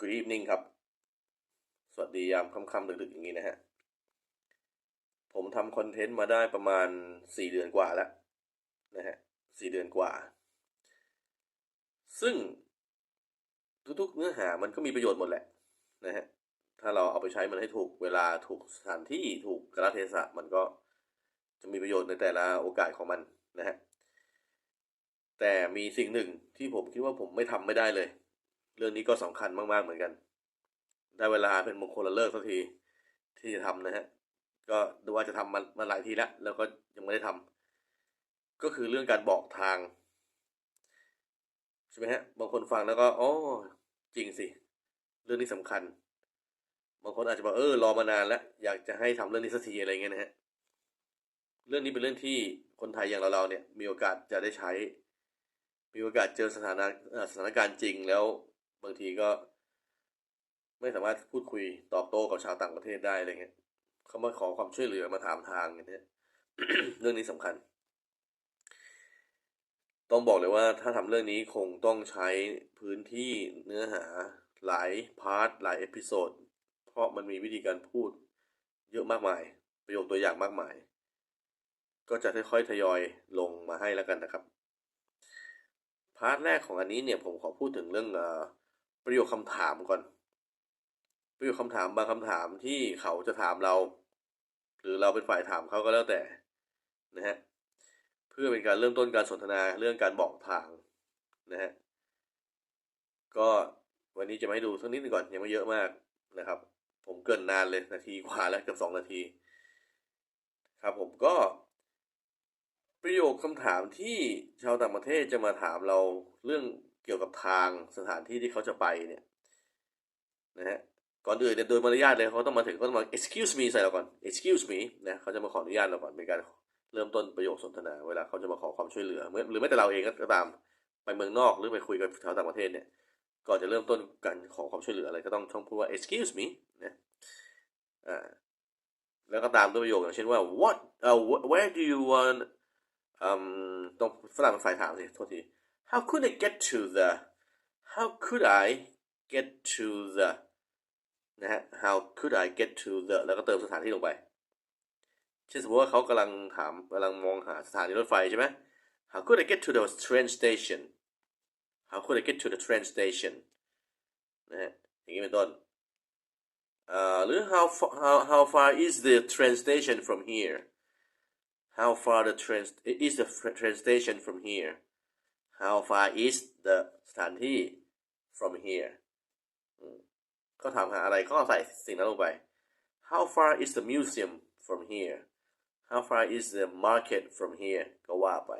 Good evening ครับ สวัสดียามค่ำๆดึกๆอย่างนี้นะฮะ ผมทำคอนเทนต์มาได้ประมาณสี่เดือนกว่าแล้วนะฮะสี่เดือนกว่า ซึ่งทุกๆเนื้อหามันก็มีประโยชน์หมดแหละนะฮะ ถ้าเราเอาไปใช้มันให้ถูกเวลาถูกสถานที่ถูกกาลเทศะมันก็จะมีประโยชน์ในแต่ละโอกาสของมันนะฮะ แต่มีสิ่งหนึ่งที่ผมคิดว่าผมไม่ทำไม่ได้เลย เรื่องนี้ก็สำคัญมาก ๆ เหมือนกัน ได้เวลาเป็นมงคลละเลิกสักทีที่จะทำนะฮะ ก็ดูว่าจะทำมามาหลายทีแล้ว แล้วก็ยังไม่ได้ทำก็คือเรื่องการบอกทางใช่ไหมฮะ บางคนฟังแล้วก็อ๋อจริงสิ เรื่องนี้สำคัญ บางคนอาจจะบอกเออรอมานานแล้ว อยากจะให้ทำเรื่องนี้สักทีอะไรเงี้ยนะฮะ เรื่องนี้เป็นเรื่องที่คนไทยอย่างเราๆเนี่ย มีโอกาสจะได้ใช้ มีโอกาสเจอสถานะเอ่อสถานการณ์จริงแล้ว บางทีก็ ไม่สามารถพูดคุยตอบโต้กับชาวต่างประเทศได้อะไรเงี้ยเขามาขอความช่วยเหลือมาถามทางอย่างเงี้ยเรื่องนี้สำคัญ ต้องบอกเลยว่าถ้าทำเรื่องนี้คงต้องใช้พื้นที่เนื้อหาหลายพาร์ทหลายเอพิโซดเพราะมันมีวิธีการพูดเยอะมากมาย ประโยคตัวอย่างมากมาย ก็จะค่อยๆทยอยลงมาให้แล้วกันนะครับ พาร์ทแรกของอันนี้เนี่ยผมขอพูดถึงเรื่องอ ประโยคคำถามก่อน ประโยคคำถามบางคำถามที่เขาจะถามเรา หรือเราเป็นฝ่ายถามเขาก็แล้วแต่นะฮะเพื่อเป็นการเริ่มต้นการสนทนาเรื่องการบอกทางนะฮะก็วันนี้จะมาให้ดูสักนิดนึงก่อนยังไม่เยอะมากนะครับ ผมเกินนานเลยนาทีกว่าแล้วเกือบสองนาที ครับผมก็ ประโยคคำถามที่ชาวต่างประเทศจะมาถามเราเรื่อง เกี่ยวกับทางสถานที่ที่เขาจะไปเนี่ยนะฮะก่อนอื่นเนี่ยโดยมารยาทเลยเขาต้องมาถึงเขาต้องมา excuse me ใส่เราก่อน excuse me นะเขาจะมาขออนุญาตเราก่อนเป็นการเริ่มต้นประโยคสนทนา เวลาเขาจะมาขอความช่วยเหลือหรือแม้แต่เราเองก็ตามไปเมืองนอกหรือไปคุยกับชาวต่างประเทศเนี่ยก่อนจะเริ่มต้นการขอความช่วยเหลืออะไรก็ต้องช่องพูดว่า excuse me นะอ่าแล้วก็ตามด้วยประโยคอย่างเช่นว่า what uh, where do you want อืมต้องฝรั่งฝ่ายถามสิโทษที how could I get to the how could I get to the นะฮะ how could I get to the แล้วก็เติมสถานที่ลงไป เช่นสมมติว่าเขากำลังถามกำลังมองหาสถานีรถไฟใช่ไหม how could I get to the train station how could I get to the train station นะฮะอย่างนี้เป็นต้นอ่าหรือ how far how how far is the train station from here How far the train is the train station from here? How far is the สถานที่ from here? ก็ถามหาอะไรก็ใส่สิ่งนั้นลงไป How far is the museum from here? How far is the market from here? ก็ว่าไป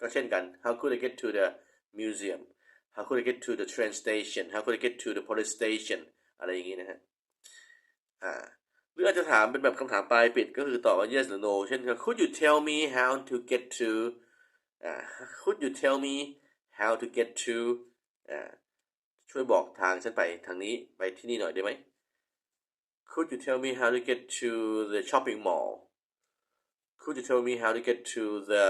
ก็เช่นกัน How could I get to the museum? How could I get to the train station? How could I get to the police station? อะไรอย่างนี้นะฮะอ่าหรืออาจจะถามเป็นแบบคำถามปลายปิดก็คือตอบว่า yes หรือ no เช่น could you tell me how to get to could you tell me how to get to ช่วยบอกทางฉันไปทางนี้ไปที่นี่หน่อยได้ไหม could you tell me how to get to the shopping mall could you tell me how to get to the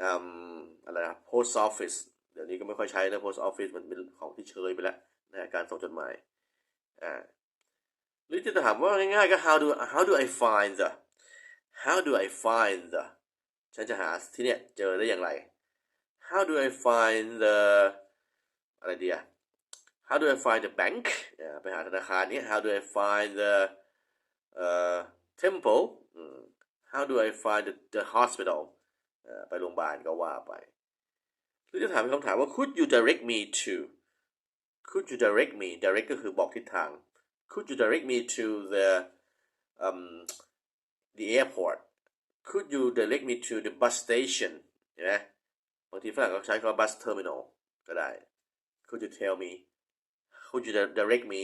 อืมอะไรนะ post office เดี๋ยวนี้ก็ไม่ค่อยใช้แล้ว post office มันเป็นของที่เชยไปแล้วนะการส่งจดหมายอ่าหรือจะถามว่าง่ายๆก็ how do how do I find the how do I find the ฉันจะหาที่เนี่ยเจอได้อย่างไร how do I find the อะไรดีอะ how do I find the bank ไปหาธนาคารนี้ how do I find the เอ่อ temple how do I find the, the hospital ไปโรงพยาบาลก็ว่าไป หรือจะถามคำถามว่า could you direct me to could you direct me direct ก็คือบอกทิศทาง could you direct me to the um the airport could you direct me to the bus station เห็นไหมบางทีฝรั่งก็ใช้คำว่า bus terminal ก็ได้ could you tell me could you direct me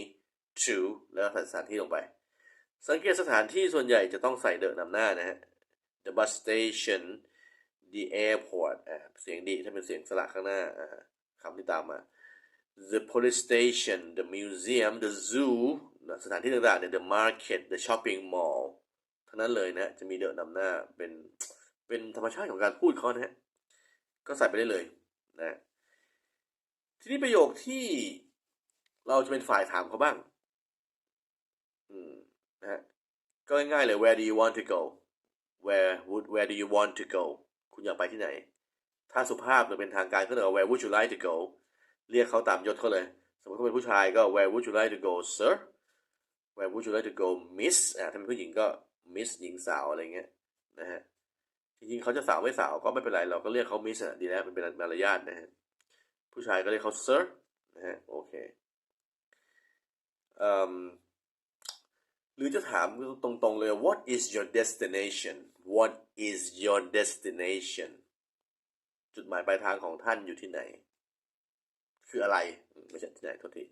to แล้วใส่สถานที่ลงไป สังเกตสถานที่ส่วนใหญ่จะต้องใส่เดอะนำหน้านะฮะ the bus station the airport อ่าเสียงดีถ้าเป็นเสียงสระข้างหน้าอ่าคำที่ตามมา the police station the museum the zoo สถานที่ต่างๆเนี่ย the market the shopping mall ทั้งนั้นเลยนะจะมีเดอะนำหน้าเป็นเป็นธรรมชาติของการพูดเขานะฮะก็ใส่ไปได้เลยนะทีนี้ประโยคที่เราจะเป็นฝ่ายถามเขาบ้าง อืมนะฮะก็ง่ายๆเลย where do you want to go where would where do you want to go คุณอยากไปที่ไหน ถ้าสุภาพหรือเป็นทางการก็เรียก where would you like to go เรียกเขาตามยศเขาเลย สมมติเขาเป็นผู้ชายก็ where would you like to go sir where would you like to go miss อ่าถ้าเป็นผู้หญิงก็ miss หญิงสาวอะไรเงี้ยนะฮะจริงๆเขาจะสาวไม่สาวก็ไม่เป็นไรเราก็เรียกเขา miss อะดีแล้วมันเป็นมารยาทนะฮะผู้ชายก็เรียกเขา sir นะฮะโอเคเอ่มหรือจะถามตรงๆเลย what is your destination what is your destination จุดหมายปลายทางของท่านอยู่ที่ไหน คืออะไร ไม่ใช่ที่ไหนโทษที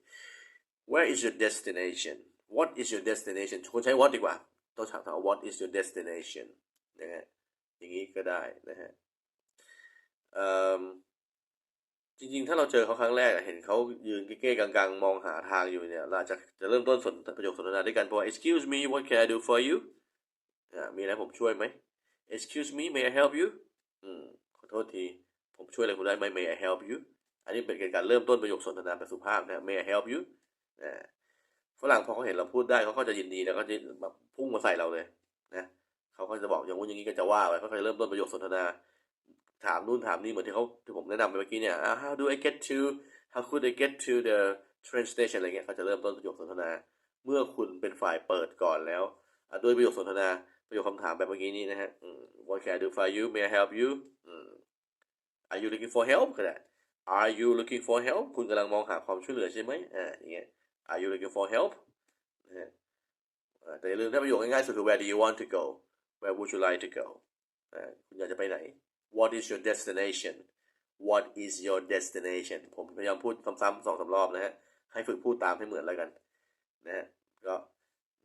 where is your destination what is your destination ควรใช้ what ดีกว่า ต้องถามถามว่า what is your destination นะฮะอย่างนี้ก็ได้นะฮะจริงๆ ถ้าเราเจอเขาครั้งแรก เห็นเขายืนเก้ๆกังๆ มองหาทางอยู่เนี่ย เราจะจะเริ่มต้นสนประโยคสนทนาด้วยกันเพราะว่า excuse me what can I do for you มีอะไรผมช่วยไหม excuse me may I help you อืมขอโทษที ผมช่วยอะไรคุณได้ไหม may I help you อันนี้เป็นการเริ่มต้นประโยคสนทนาแบบสุภาพนะ may I help you ฝรั่งพอเขาเห็นเราพูดได้เขาก็จะยินดีแล้วก็จะแบบพุ่งมาใส่เราเลยนะเขาก็จะบอกอย่างงู้นอย่างนี้ก็จะว่าไปเขาจะเริ่มต้นประโยคสนทนา ถามนู่นถามนี่เหมือนที่เขาที่ผมแนะนำไปเมื่อกี้เนี่ยอ่า how do I get to how could I get to the train station อะไรเงี้ยเขาจะเริ่มต้นประโยคสนทนา เมื่อคุณเป็นฝ่ายเปิดก่อนแล้วด้วยประโยคสนทนาประโยคคำถามแบบเมื่อกี้นี้นะฮะ what can I do for you may I help you อืม are you looking for help ก็ได้ are you looking for help คุณกำลังมองหาความช่วยเหลือใช่ไหมอ่าอย่างเงี้ย are you looking for help แต่อย่าลืมถ้าประโยคง่ายๆสุดคือ where do you want to go where would you like to go คุณอยากจะไปไหน what is your destination what is your destination ผมพยายามพูดซ้ำๆสองสามรอบนะฮะ ให้ฝึกพูดตามให้เหมือนแล้วกันนะฮะ ก็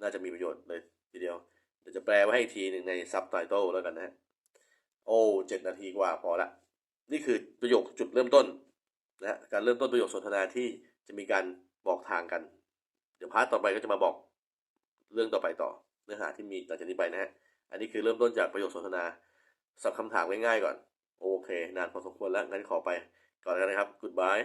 น่าจะมีประโยชน์เลยทีเดียว เดี๋ยวจะแปลไว้ให้ทีหนึ่งในซับไตเติลแล้วกันนะฮะ โอ้เจ็ดนาทีกว่าพอละ นี่คือประโยคจุดเริ่มต้นนะการเริ่มต้นประโยคสนทนาที่จะมีการ บอกทางกัน เดี๋ยวพาร์ทต่อไปก็จะมาบอกเรื่องต่อไปต่อเนื้อหาที่มีต่อจากนี้ไปนะฮะ อันนี้คือเริ่มต้นจากประโยคสนทนาสับคำถามง่ายๆก่อน โอเค นานพอสมควรแล้วงั้นขอไปก่อนแล้วนะครับ goodbye